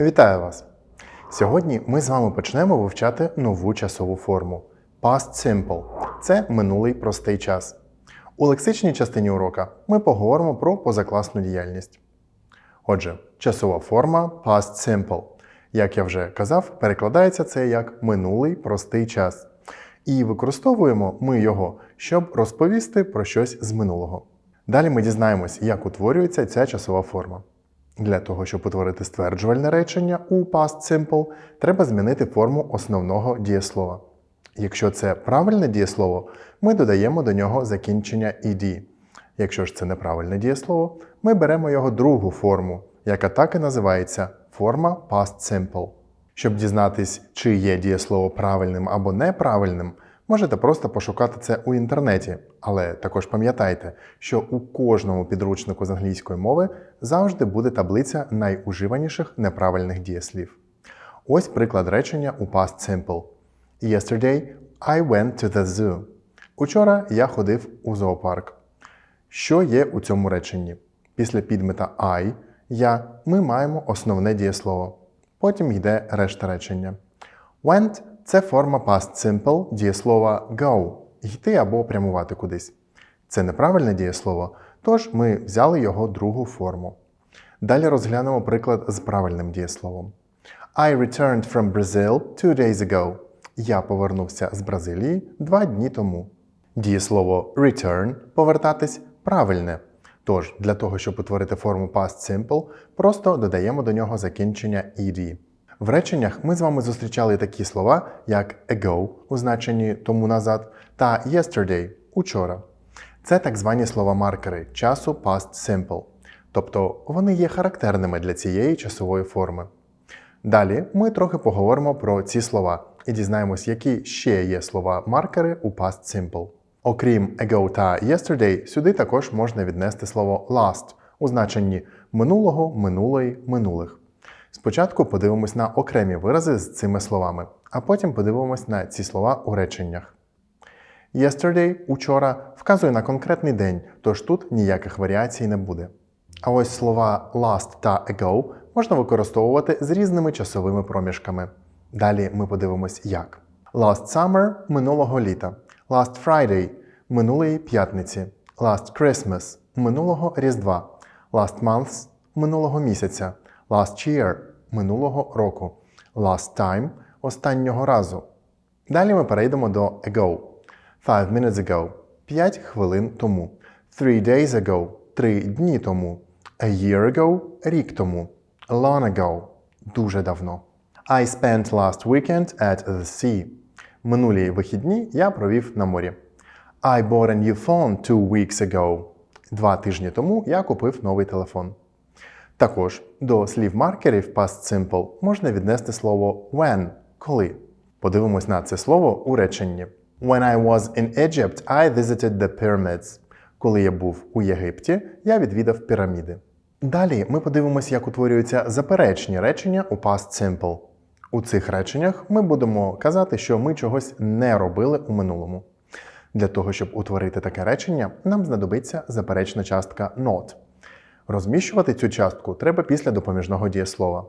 Вітаю вас! Сьогодні ми з вами почнемо вивчати нову часову форму Past Simple. Це минулий простий час. У лексичній частині урока ми поговоримо про позакласну діяльність. Отже, часова форма Past Simple. Як я вже казав, перекладається це як минулий простий час. І використовуємо ми його, щоб розповісти про щось з минулого. Далі ми дізнаємось, як утворюється ця часова форма. Для того, щоб утворити стверджувальне речення у Past Simple, треба змінити форму основного дієслова. Якщо це правильне дієслово, ми додаємо до нього закінчення «ed». Якщо ж це неправильне дієслово, ми беремо його другу форму, яка так і називається форма Past Simple. Щоб дізнатись, чи є дієслово правильним або неправильним, можете просто пошукати це у інтернеті, але також пам'ятайте, що у кожному підручнику з англійської мови завжди буде таблиця найуживаніших неправильних дієслів. Ось приклад речення у Past Simple. Yesterday I went to the zoo. Учора я ходив у зоопарк. Що є у цьому реченні? Після підмета I, я, ми маємо основне дієслово. Потім йде решта речення. Went це форма past simple дієслова go йти або прямувати кудись. Це неправильне дієслово, тож ми взяли його другу форму. Далі розглянемо приклад з правильним дієсловом. I returned from Brazil two days ago. Я повернувся з Бразилії два дні тому. Дієслово return повертатись правильне. Тож, для того, щоб утворити форму past simple, просто додаємо до нього закінчення ed. В реченнях ми з вами зустрічали такі слова, як ago у значенні тому назад та yesterday учора. Це так звані слова-маркери часу past simple, тобто вони є характерними для цієї часової форми. Далі ми трохи поговоримо про ці слова і дізнаємось, які ще є слова-маркери у past simple. Окрім ago та yesterday, сюди також можна віднести слово last у значенні минулого, минулої, минулих. Спочатку подивимось на окремі вирази з цими словами, а потім подивимось на ці слова у реченнях. Yesterday учора вказує на конкретний день, тож тут ніяких варіацій не буде. А ось слова last та ago можна використовувати з різними часовими проміжками. Далі ми подивимось як. Last summer минулого літа. Last Friday минулої п'ятниці. Last Christmas минулого Різдва. Last month минулого місяця. Last year минулого року. Last time останнього разу. Далі ми перейдемо до ago. Five minutes ago п'ять хвилин тому. Three days ago три дні тому. A year ago рік тому. Long ago дуже давно. I spent last weekend at the sea. Минулі вихідні я провів на морі. I bought a new phone two weeks ago. Два тижні тому я купив новий телефон. Також до слів маркерів past simple можна віднести слово when коли. Подивимось на це слово у реченні. When I was in Egypt, I visited the pyramids. Коли я був у Єгипті, я відвідав піраміди. Далі ми подивимося, як утворюються заперечні речення у past simple. У цих реченнях ми будемо казати, що ми чогось не робили у минулому. Для того, щоб утворити таке речення, нам знадобиться заперечна частка not. Розміщувати цю частку треба після допоміжного дієслова.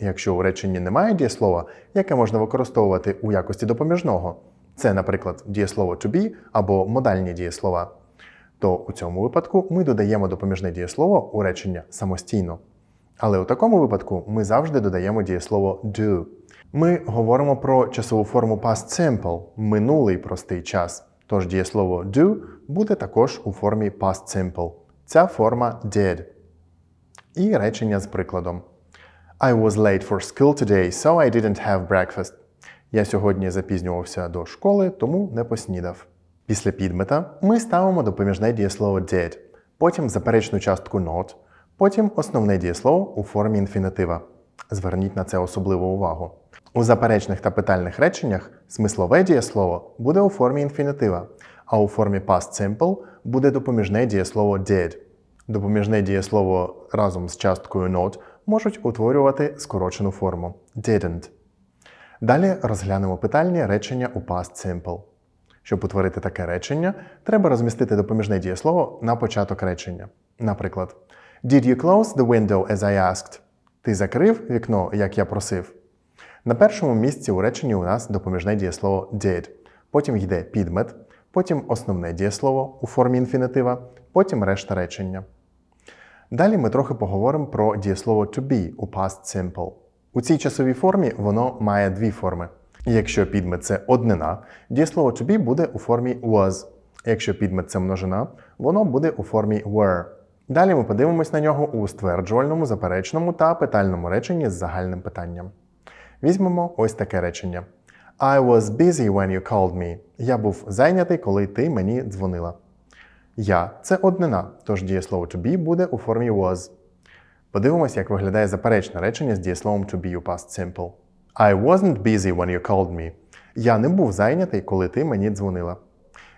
Якщо у реченні немає дієслова, яке можна використовувати у якості допоміжного, це, наприклад, дієслово to be або модальні дієслова, то у цьому випадку ми додаємо допоміжне дієслово у речення самостійно. Але у такому випадку ми завжди додаємо дієслово do. Ми говоримо про часову форму past simple минулий простий час. Тож дієслово do буде також у формі past simple. Ця форма did. І речення з прикладом. I was late for school today, so I didn't have breakfast. Я сьогодні запізнювався до школи, тому не поснідав. Після підмета ми ставимо допоміжне дієслово did, потім заперечну частку not, потім основне дієслово у формі інфінітива. Зверніть на це особливу увагу. У заперечних та питальних реченнях смислове дієслово буде у формі інфінітива, а у формі past simple буде допоміжне дієслово did. Допоміжне дієслово разом з часткою not можуть утворювати скорочену форму didn't. Далі розглянемо питальні речення у past simple. Щоб утворити таке речення, треба розмістити допоміжне дієслово на початок речення. Наприклад, Did you close the window as I asked? Ти закрив вікно, як я просив. На першому місці у реченні у нас допоміжне дієслово did. Потім йде підмет, потім основне дієслово у формі інфінітива, потім решта речення. Далі ми трохи поговоримо про дієслово to be у past simple. У цій часовій формі воно має дві форми. Якщо підмет це однина, дієслово to be буде у формі was. Якщо підмет це множина, воно буде у формі were. Далі ми подивимось на нього у стверджувальному, заперечному та питальному реченні з загальним питанням. Візьмемо ось таке речення. I was busy when you called me. Я був зайнятий, коли ти мені дзвонила. Я це однина, тож дієслово to be буде у формі was. Подивимось, як виглядає заперечне речення з дієсловом to be у past simple. I wasn't busy when you called me. Я не був зайнятий, коли ти мені дзвонила.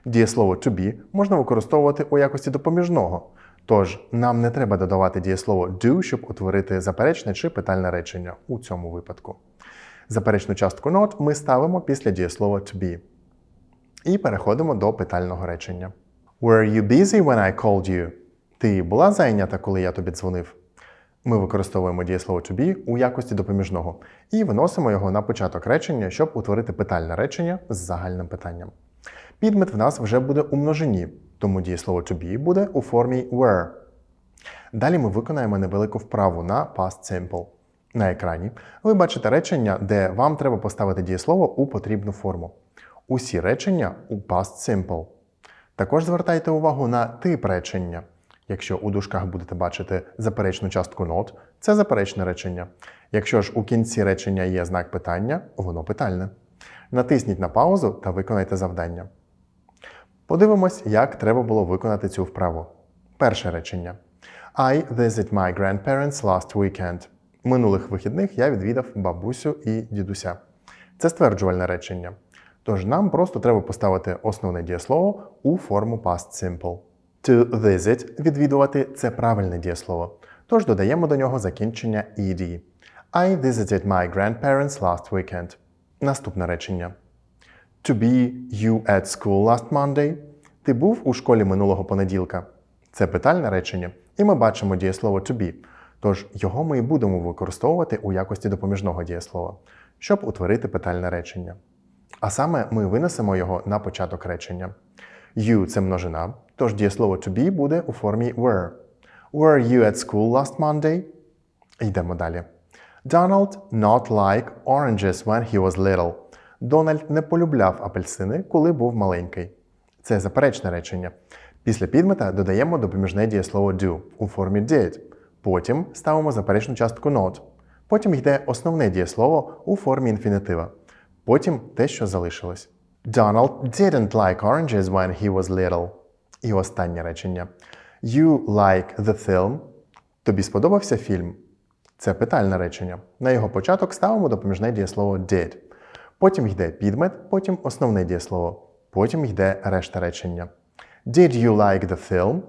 Дієслово to be можна використовувати у якості допоміжного. Тож нам не треба додавати дієслово do, щоб утворити заперечне чи питальне речення у цьому випадку. Заперечну частку not ми ставимо після дієслова to be. І переходимо до питального речення. Were you busy when I called you? Ти була зайнята, коли я тобі дзвонив? Ми використовуємо дієслово to be у якості допоміжного і виносимо його на початок речення, щоб утворити питальне речення з загальним питанням. Підмет в нас вже буде у множині, тому дієслово to be буде у формі were. Далі ми виконаємо невелику вправу на past simple. На екрані ви бачите речення, де вам треба поставити дієслово у потрібну форму. Усі речення у past simple. Також звертайте увагу на тип речення. Якщо у дужках будете бачити заперечну частку not, це заперечне речення. Якщо ж у кінці речення є знак питання, воно питальне. Натисніть на паузу та виконайте завдання. Подивимось, як треба було виконати цю вправу. Перше речення. I visit my grandparents last weekend. Минулих вихідних я відвідав бабусю і дідуся. Це стверджувальне речення. Тож нам просто треба поставити основне дієслово у форму past simple. To visit відвідувати це правильне дієслово. Тож додаємо до нього закінчення ed. I visited my grandparents last weekend. Наступне речення. To be you at school last Monday. Ти був у школі минулого понеділка. Це питальне речення, і ми бачимо дієслово to be. Тож його ми і будемо використовувати у якості допоміжного дієслова, щоб утворити питальне речення. А саме ми винесемо його на початок речення. You – це множина, тож дієслово to be буде у формі were. Were you at school last Monday? Йдемо далі. Donald not like oranges when he was little. Дональд не полюбляв апельсини, коли був маленький. Це заперечне речення. Після підмета додаємо допоміжне дієслово do у формі did. Потім ставимо заперечну частку not. Потім йде основне дієслово у формі інфінітива. Потім те, що залишилось. Donald didn't like oranges when he was little. І останнє речення. You like the film. Тобі сподобався фільм? Це питальне речення. На його початок ставимо допоміжне дієслово did. Потім йде підмет, потім основне дієслово. Потім йде решта речення. Did you like the film?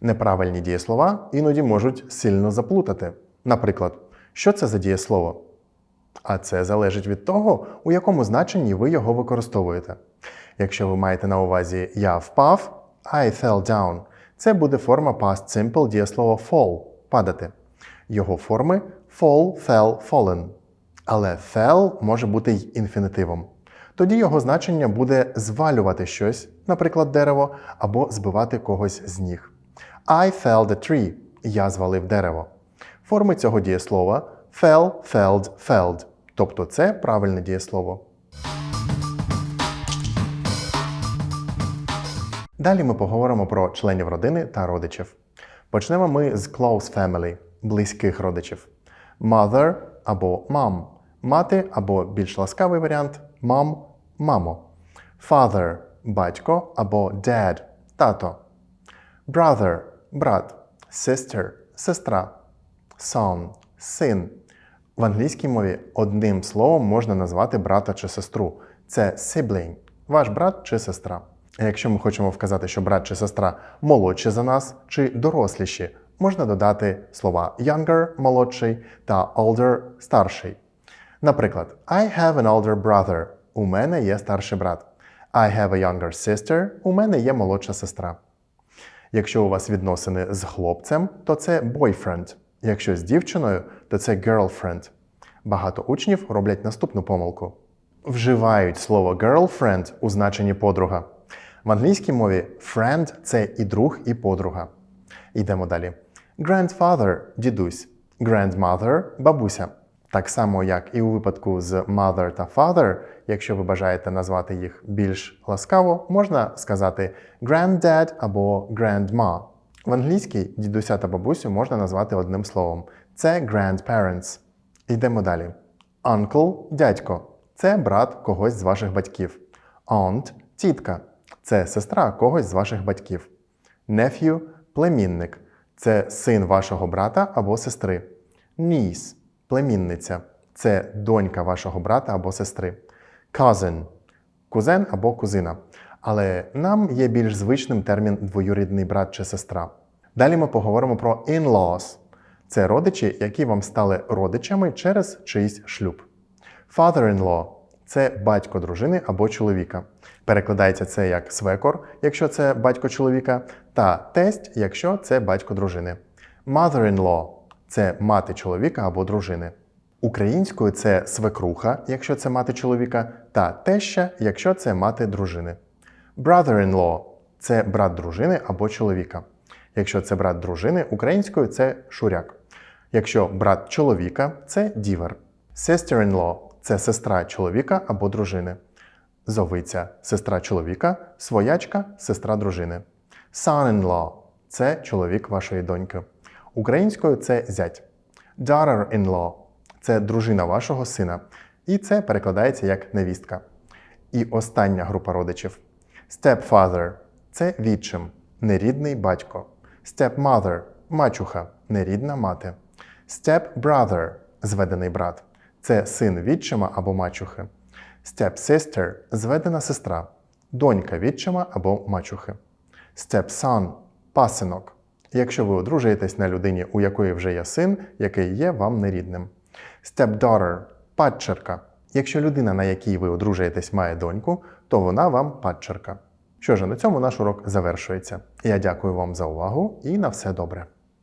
Неправильні дієслова іноді можуть сильно заплутати. Наприклад, що це за дієслово? А це залежить від того, у якому значенні ви його використовуєте. Якщо ви маєте на увазі я впав, I fell down, це буде форма past simple дієслова fall падати. Його форми fall, fell, fallen. Але fell може бути й інфінітивом. Тоді його значення буде звалювати щось, наприклад, дерево, або збивати когось з ніг. I fell the tree. Я звалив дерево. Форми цього дієслова fell, felled, felled. Тобто це правильне дієслово. Далі ми поговоримо про членів родини та родичів. Почнемо ми з close family близьких родичів. Mother або mom – мати або більш ласкавий варіант mom – мамо. Father – батько або dad – тато. Brother – брат, sister – сестра, son – син. В англійській мові одним словом можна назвати брата чи сестру. Це sibling – ваш брат чи сестра. А якщо ми хочемо вказати, що брат чи сестра молодші за нас чи доросліші, можна додати слова younger молодший та older старший. Наприклад, I have an older brother. У мене є старший брат. I have a younger sister. У мене є молодша сестра. Якщо у вас відносини з хлопцем, то це boyfriend. Якщо з дівчиною, то це girlfriend. Багато учнів роблять наступну помилку. Вживають слово girlfriend у значенні подруга. В англійській мові friend це і друг, і подруга. Йдемо далі. Grandfather – дідусь, grandmother – бабуся. Так само, як і у випадку з mother та father, якщо ви бажаєте назвати їх більш ласкаво, можна сказати granddad або grandma. В англійській дідуся та бабусю можна назвати одним словом. Це grandparents. Йдемо далі. Uncle – дядько. Це брат когось з ваших батьків. Aunt – тітка. Це сестра когось з ваших батьків. Nephew – племінник. Це син вашого брата або сестри. Niece – племінниця. Це донька вашого брата або сестри. Cousin – кузен або кузина. Але нам є більш звичним термін двоюрідний брат чи сестра. Далі ми поговоримо про in-laws. Це родичі, які вам стали родичами через чийсь шлюб. Father-in-law – це батько дружини або чоловіка. Перекладається це як свекор, якщо це батько чоловіка, та тесть, якщо це батько дружини. Mother-in-law – це мати чоловіка або дружини. Українською це свекруха, якщо це мати чоловіка, та теща, якщо це мати дружини. Brother-in-law – це брат дружини або чоловіка. Якщо це брат дружини, українською це шуряк. Якщо брат чоловіка це дівер. Sister-in-law – це сестра чоловіка або дружини. Зовиця сестра чоловіка, своячка сестра дружини. Son-in-law – це чоловік вашої доньки. Українською це зять. Daughter-in-law – це дружина вашого сина. І це перекладається як невістка. І остання група родичів. Stepfather – це відчим, нерідний батько. Stepmother – мачуха, нерідна мати. Stepbrother – зведений брат. Це син відчима або мачухи. Stepsister – зведена сестра, донька відчима або мачухи. Stepson – пасинок. Якщо ви одружуєтесь на людині, у якої вже є син, який є вам нерідним. Stepdaughter – падчерка. Якщо людина, на якій ви одружуєтесь, має доньку, то вона вам падчерка. Що ж, на цьому наш урок завершується. Я дякую вам за увагу і на все добре.